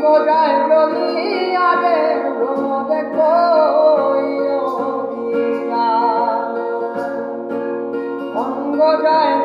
মোরাই গলিয়া রে ঘুমরে কইয়া যায়